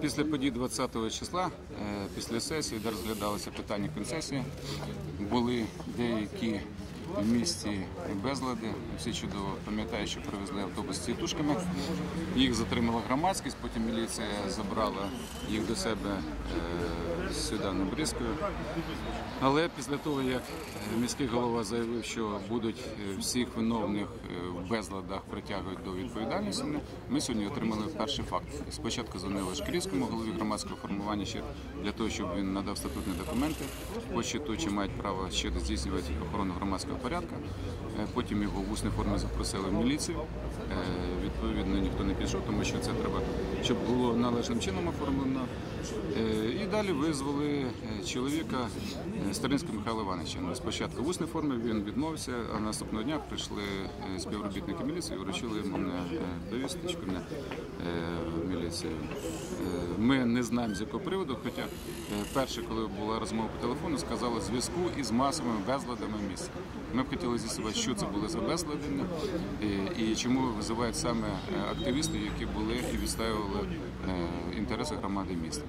Після подій 20 числа, е, після сесії, де розглядалися питання концесії, були деякі в місті безлади. Всі чудово пам'ятають, що привезли автобус з тітушками. Їх затримала громадськість, потім міліція забрала їх до себе е, сюди на Брізькою. Але після того, як е, міський голова заявив, що будуть е, всіх виновних в безладах притягують до відповідальності, ми сьогодні отримали перший факт. Спочатку дзвонили Шкрівському голові громадського формування ще для того, щоб він надав статутні документи по щиту, чи мають право ще здійснювати охорону громадського порядку. Е, Потім його в усній формі запросили в міліцію. Е, Відповідно, ніхто не пішов, тому що це треба, щоб було належним чином оформлено. Е, І далі визвали чоловіка Старинського Михайла Івановича. Ну, Спочатку в усній формі він відмовився, а наступного дня прийшли співробітники міліції, вручили мене е, в міліцію. Ми не знаємо з якого приводу, хоча перше, коли була розмова по телефону, сказали зв'язку із масовими безладами в місті. Ми б хотіли з'ясувати, що це були за безлади і, і чому визивають саме е, активістів, які були і відстоювали е, інтереси громади міста.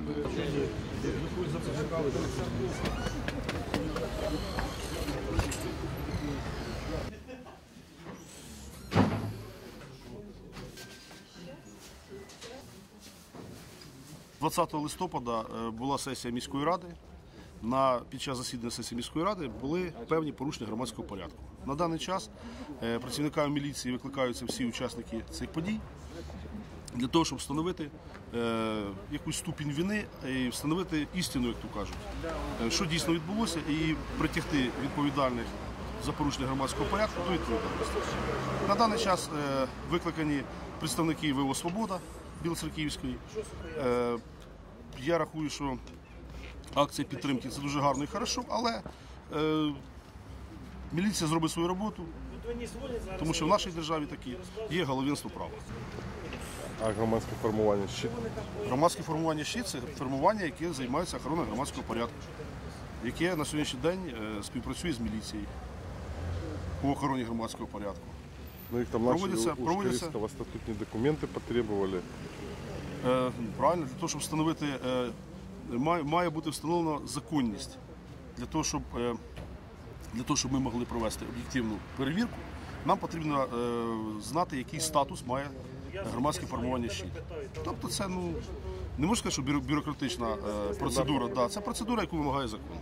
20 листопада е, була сесія міської ради. На під час засідання сесії міської ради були певні порушення громадського порядку. На даний час е, працівниками міліції викликаються всі учасники цих подій для того, щоб встановити е, якусь ступінь вини і встановити істину, як то кажуть, е, що дійсно відбулося, і притягти відповідальних за порушення громадського порядку до відповідальності. На даний час викликані представники ВО Свобода Білоцерківської. Я рахую, що акція підтримки це дуже гарно і хорошо, але е, міліція зробить свою роботу, тому що в нашій державі такі є головенство права. А громадське формування щит? Громадське формування «Щит» – це формування, яке займається охороною громадського порядку, яке на сьогоднішній день е, співпрацює з міліцією по охороні громадського порядку. Ну их там Проводится- начали. Шкарицкого статутні документи потребовали. Е, Правильно, для того, щоб встановити, е, має, має бути встановлена законність для того, щоб, е, для того, щоб ми могли провести об'єктивну перевірку. Нам потрібно е, знати, який статус має громадське формування щит. Тобто це ну не можна сказати, що бюрократична е, процедура. Да, це процедура, яку вимагає закон.